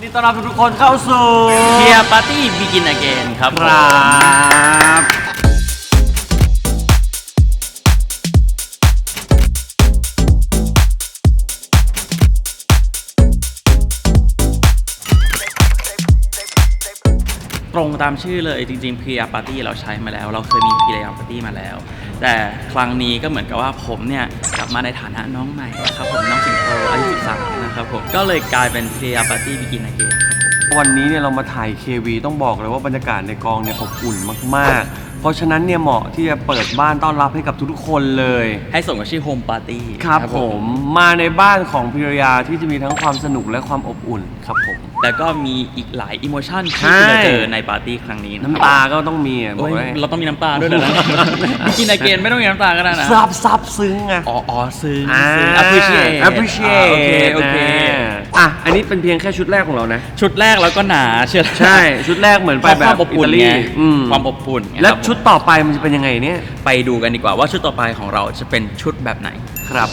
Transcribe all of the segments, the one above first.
นดีต้อนรับทุกคนเข้าสู่เทียร์ปาร์ตี้บิกินอเกนครับครัผมบตรงตามชื่อเลยจริงๆ p ี r ปาร์ตี้เราใช้มาแล้ว เราเคยมี p ี r ปาร์ตี้มาแล้ว แต่ครั้งนี้ก็เหมือนกับว่าผมเนี่ยกลับมาในฐานะน้องใหม่นะครับผมน้องสิงโตอายุ13นะครับผมก็เลยกลายเป็นเทียปาร์ตี้บิกินอเกตวันนี้เนี่ยเรามาถ่าย KV ต้องบอกเลยว่าบรรยากาศในกองเนี่ยอบอุ่นมาก ๆ เพราะฉะนั้นเนี่ยเหมาะที่จะเปิดบ้านต้อนรับให้กับทุกๆคนเลย ให้ส่งกับชื่อโฮมปาร์ตี้ครับผมมาในบ้านของพิรยาที่จะมีทั้งความสนุกและความอบอุ่นครับผมแล้วก็มีอีกหลายอิโมชันใช่ที่คุณจะเจอในปาร์ตี้ครั้งนี้ะครับน้ำตาก็ต้องมีอะบอโอ้กยเลยเราต้องมีน้ำตาด้วยเหรอนะบิกินอเกนไม่ต้องมีน้ำตาก็ได้นะซับซับซึ้งไงอ๋ออ๋อซึ้งอ่าซึ้ง appreciate appreciate อ่าโอเคโอเคนะ อะ อันนี้เป็นเพียงแค่ชุดแรกของเรานะ ชุดแรกแล้วก็หนาเชียวใช่ ชุดแรกเหมือนไปเพราะแบความบอบอิอุ่นตาลีไงอืมความอบอุ่นไงและครับผมชุดต่อไปมันจะเป็นยังไงเนี่ย ไปดูกันดีกว่าว่าชุดต่อไปของเราจะเป็นชุดแบบไหน ครับ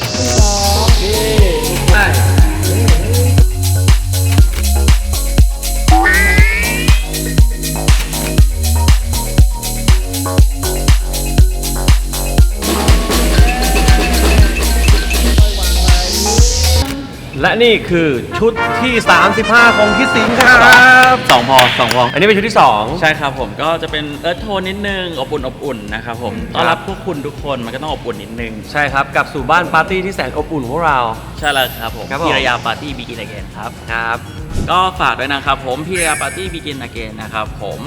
และนี่คือชุดที่ 35 ของพี่สิงห์ครับสองพอสองพออันนี้เป็นชุดที่2ใช่ครับผมก็จะเป็นเอิร์ธโทนนิดนึงอบอุ่นอบอุ่นนะครับผมต้อนรับพวกคุณทุกคนมันก็ต้องอบอุ่นนิดนึง ใช่ครับกลับสู่บ้านปาร์ตี้ที่แสนอบอุ่นของเรา ใช่แล้วครับผมครับผม พิรยาปาร์ตี้บิกินอเกนครับ ครับ ก็ฝากด้วยนะครับผมพิรยาปาร์ตี้บิกินอเกนนะครับผม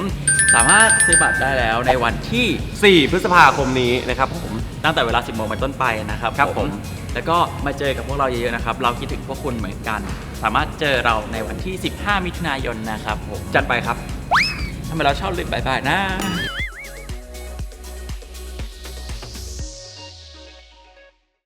สามารถซื้อบัตรได้แล้วในวันที่ 4 พฤษภาคมนี้นะครับผม ตั้งแต่เวลา 10 โมงเป็นต้นไปนะครับครับผม แล้วก็มาเจอกับพวกเราเยอะๆนะครับ เราคิดถึงพวกคุณเหมือนกัน สามารถเจอเราในวันที่ 15 มิถุนายนนะครับผมจัดไปครับทำไมเราชอบลืมบายบายนะ